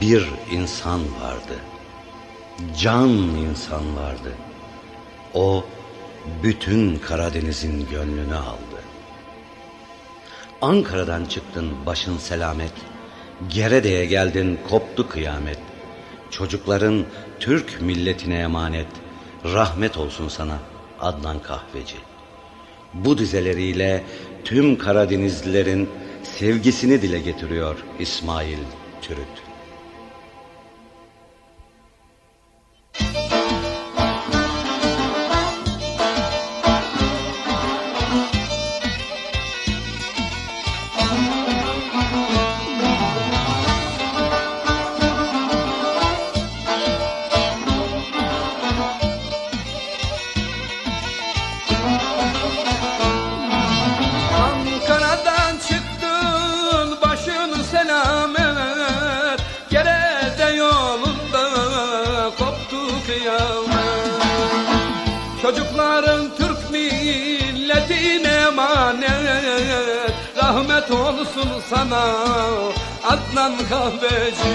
Bir insan vardı. Can insan vardı. O bütün Karadeniz'in gönlünü aldı. Ankara'dan çıktın başın selamet. Gerede'ye geldin koptu kıyamet. Çocukların Türk milletine emanet. Rahmet olsun sana Adnan Kahveci. Bu dizeleriyle tüm Karadenizlilerin sevgisini dile getiriyor İsmail Türüt. Çocukların Türk milletine emanet. Rahmet olsun sana Adnan kahveci.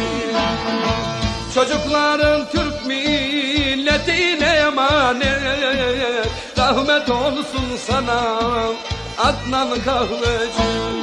Çocukların Türk milletine emanet. Rahmet olsun sana Adnan kahveci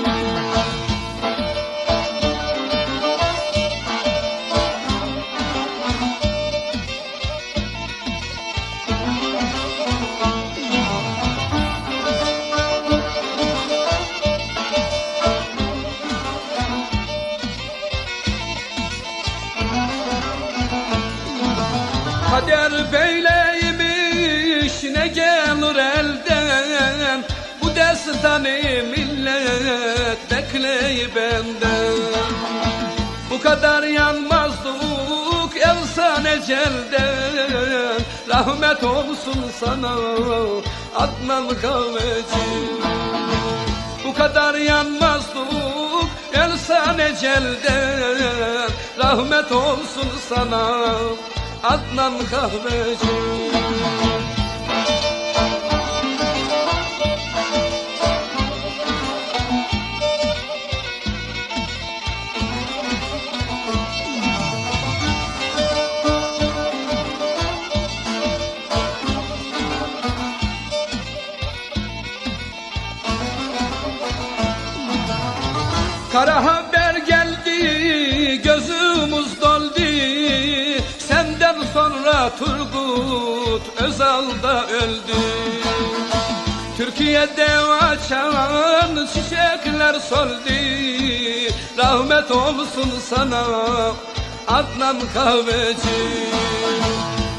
Kader böyleymiş ne gelir elden? Bu destanı millet bekleyip benden. Bu kadar yanmazdık elsan ecelden. Rahmet olsun sana Adnan kahveci Bu kadar yanmazdık elsan ecelden. Rahmet olsun sana Adnan kahveci. Kara Turgut Özal da öldü. Türkiye'de açan çiçekler soldu. Rahmet olsun sana Adnan kahveci.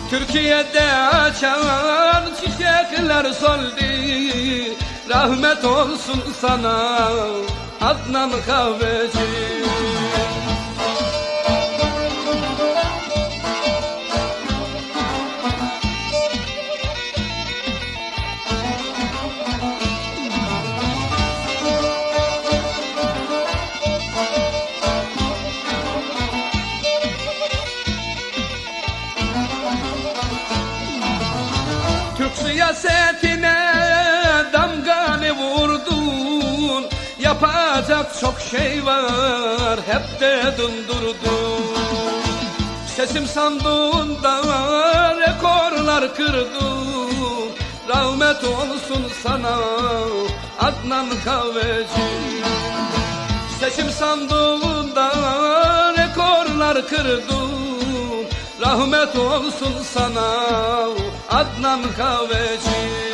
Türkiye'de açan çiçekler soldu. Rahmet olsun sana Adnan kahveci siyasetine damganı vurdun. Yapacak çok şey var hep de dındurdun Sesim sandığında rekorlar kırdın. Rahmet olsun sana Adnan kahveci. Seçim sandığında rekorlar kırdın Rahmet olsun sana Adnan kahveci